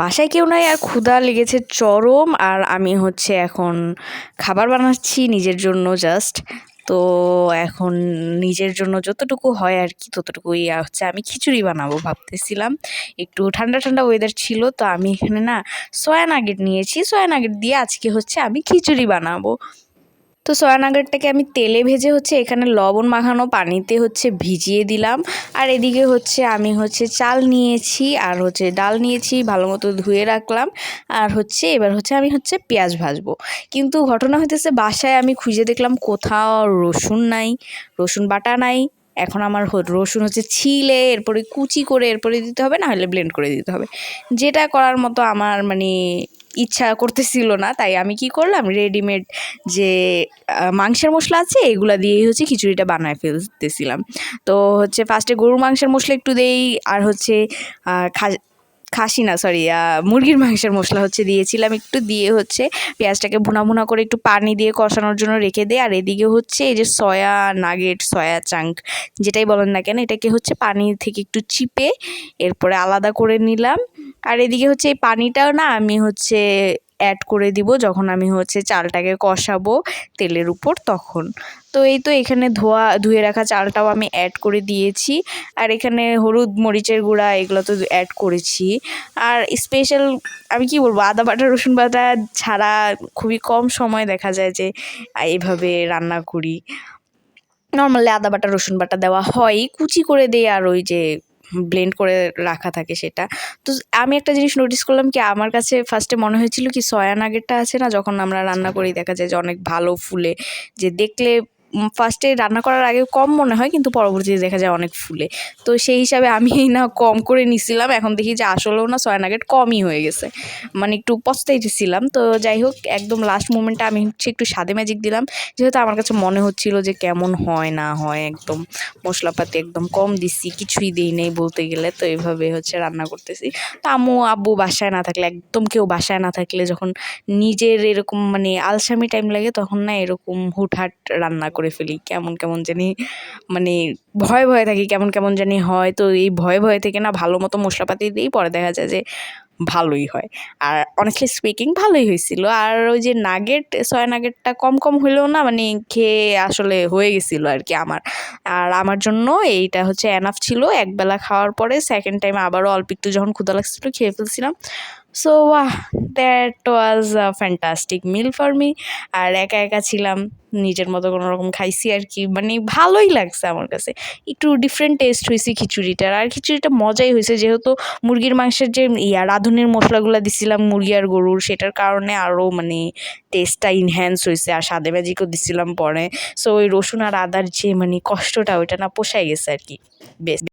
বাসায় কেউ নাই, আর ক্ষুধা লেগেছে চরম, আর আমি হচ্ছে এখন খাবার বানাচ্ছি নিজের জন্য জাস্ট তো এখন নিজের জন্য যতটুকু হয় আর কি, ততটুকুই হচ্ছে আমি খিচুড়ি বানাবো ভাবতেছিলাম। একটু ঠান্ডা ঠান্ডা ওয়েদার ছিল, তো আমি এখানে না সয়া নাগেট নিয়েছি। সয়া নাগেট দিয়ে আজকে হচ্ছে আমি খিচুড়ি বানাবো। তো সয়া নাগেটটাকে আমি তেলে ভেজে হচ্ছে এখানে লবণ মাখানো পানিতে হচ্ছে ভিজিয়ে দিলাম। আর এদিকে হচ্ছে আমি হচ্ছে চাল নিয়েছি আর হচ্ছে ডাল নিয়েছি, ভালো মতো ধুয়ে রাখলাম। আর হচ্ছে এবার হচ্ছে আমি হচ্ছে পেঁয়াজ ভাজবো। কিন্তু ঘটনা হইতেছে বাসায় আমি খুঁজে দেখলাম কোথাও রসুন নাই, রসুন বাটা নাই। এখন আমার রসুন হচ্ছে ছিলে, এরপরে কুচি করে এরপরে দিতে হবে না হলে ব্লেন্ড করে দিতে হবে। যেটা করার মতো আমার মানে ইচ্ছা করতেছিল না, তাই আমি কি করলাম? রেডিমেড যে মাংসের মশলা আছে, এগুলো দিয়েই হচ্ছে খিচুড়িটা বানায় ফেলতেছিলাম। তো হচ্ছে ফার্স্টে গরুর মাংসের মশলা একটু দেই, আর হচ্ছে খা- খাসি না সরি মুরগির মাংসের মশলা হচ্ছে দিয়েছিলাম একটু, দিয়ে হচ্ছে পেঁয়াজটাকে ভুনা ভুনা করে একটু পানি দিয়ে কষানোর জন্য রেখে দেয় আর এদিকে হচ্ছে এই যে সয়া নাগেট সয়া চাঙ্ক যেটাই বলেন না কেন, এটাকে হচ্ছে পানি থেকে একটু চিপে, এরপরে আলাদা করে নিলাম। আর এদিকে হচ্ছে এই পানিটাও না আমি হচ্ছে অ্যাড করে দিব যখন আমি হচ্ছে চালটাকে কষাবো তেলের উপর তখন। তো এই তো এখানে ধোয়া, ধুয়ে রাখা চালটাও আমি অ্যাড করে দিয়েছি। আর এখানে হলুদ মরিচের গুঁড়া এগুলো তো অ্যাড করেছি। আর স্পেশাল আমি কি বলব, আদা, বাটা, রসুন বাটা ছাড়া খুবই কম সময় দেখা যায় যে এইভাবে রান্না করি। নর্মালি আদা, বাটা, রসুন বাটা দেওয়া হয়। কুচি করে দেই আর ওই যে ব্লেন্ড করে রাখা থাকে সেটা। তো আমি একটা জিনিস নোটিস করলাম কি আমার কাছে ফার্স্টে মনে হয়েছিল কি সয়া নাগেটটা আছে না যখন আমরা রান্না করি দেখা যায় যে অনেক ভালো ফুলে যে দেখলে ফার্স্টে রান্না করার আগে কম মনে হয়, কিন্তু পরবর্তীতে দেখা যায় অনেক ফুলে। তো সেই হিসাবে আমি না কম করে নিছিলাম, এখন দেখি যে আসলেও না সয়া নাগেট কমই হয়ে গেছে। মানে একটু পস্তাইতেছিলাম তো যাই হোক, একদম লাস্ট মোমেন্টে আমি হচ্ছে একটু স্বাদে ম্যাজিক দিলাম। যেহেতু আমার কাছে মনে হচ্ছিল যে কেমন হয়, না হয়, একদম মশলাপাতি একদম কম দিছি, কিছুই দিই নেই বলতে গেলে, তো এইভাবে হচ্ছে রান্না করতেছি। তো আম্মু, আব্বু বাসায় না থাকলে, একদম কেউ বাসায় না থাকলে যখন নিজের এরকম মানে আলসামি টাইম লাগে, তখন না এরকম হুটহাট রান্না করে ফেলি, কেমন কেমন জানি মানে ভয়, ভয়ে থাকি, কেমন কেমন জানি হয়। তো এই ভয়ে ভয়ে থেকে না ভালো মতো মশলাপাতি দিয়েই পরে দেখা যায় যে ভালোই হয়। আর অনেস্টলি স্পিকিং ভালোই হয়েছিল। আর ওই যে নাগেট সয়া নাগেটটা কম কম হলেও না মানে খেয়ে আসলে হয়ে গেছিল আর কি আমার। আর আমার জন্য এইটা হচ্ছে এনাফ ছিল। একবেলা খাওয়ার পরে সেকেন্ড টাইম আবারও অল্প একটু যখন ক্ষুদা লাগছিল খেয়ে ফেলছিলাম। So wow that was a fantastic meal for me আর একা একা ছিলাম, নিজের মতো কোনো রকম খাইছি আর কি। মানে ভালোই লাগছে আমার কাছে। একটু ডিফারেন্ট টেস্ট হয়েছে খিচুড়িটার। আর খিচুড়িটা মজাই হয়েছে যেহেতু মুরগির মাংসের যে ইয়া, রাঁধুনের মশলাগুলো দিছিলাম মুরগি আর গরুর, সেটার কারণে আরও মানে টেস্টটা ইনহ্যান্স হয়েছে আর সাদে ম্যাজিকও দিছিলাম পরে। সো ওই রসুন আর আদার যে মানে কষ্টটা, ওইটা না পোষায় গেছে আর কি। বেশ।